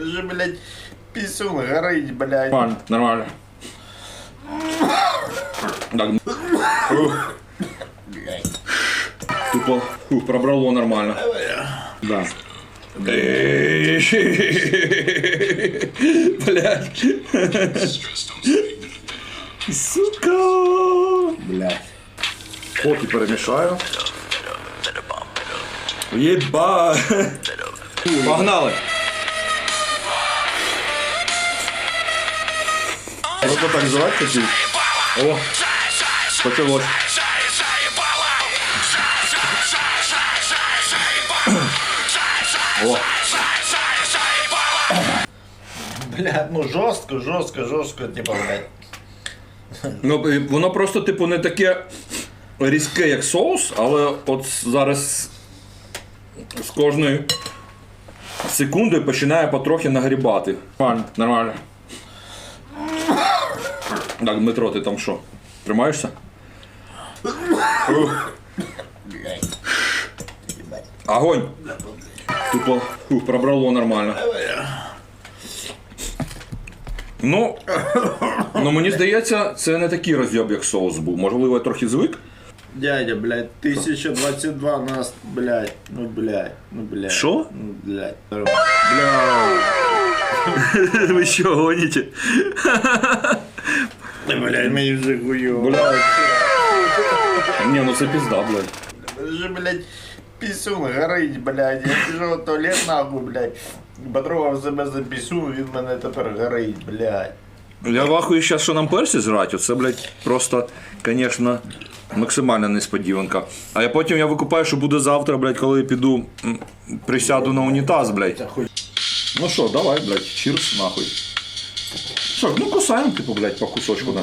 Же, блядь, писюн горить, блядь. Нормально, нормально. Так. Тупо пробрало нормально. Да. Блять. Сука. Блять. Поки перемішаю. Єба. Погнали. Просто так звати хотів. О, почалось. О, Блядь, ну жорстко, жорстко, жорстко, типа, блядь. ну і воно просто, типу, не таке різке, як соус, але от зараз з кожною секундою починає потрохи нагрібати. Нормально, нормально. Так, Дмитро, ти там що? Тримаєшся? Огонь! Тупо ух, пробрало нормально. Ну, ну, мені здається, це не такий розйоб, як соус був. Можливо, я трохи звик. Дядя, блядь, 1022 нас, блядь, ну, блядь, ну, блядь. Що? Ну, блядь. Бля. Ви що гоніте? Блядь, мені вже хуйово. Бля. Ні, ну це пізда, блядь. Же, блядь, писюн горить, блядь. Я пішов в туалет нахуй, блядь. Потрогав себе за пісюн, він мене тепер горить, блядь. Я вахую зараз, що нам персі зрать, це, блядь, просто, звісно, максимальна несподіванка. А я потім я викупаю, що буде завтра, блядь, коли я піду м, присяду на унітаз, блядь. Ну що, давай, блядь, чірс, нахуй. Що, ну кусаємо, типу, блядь, по кусочку.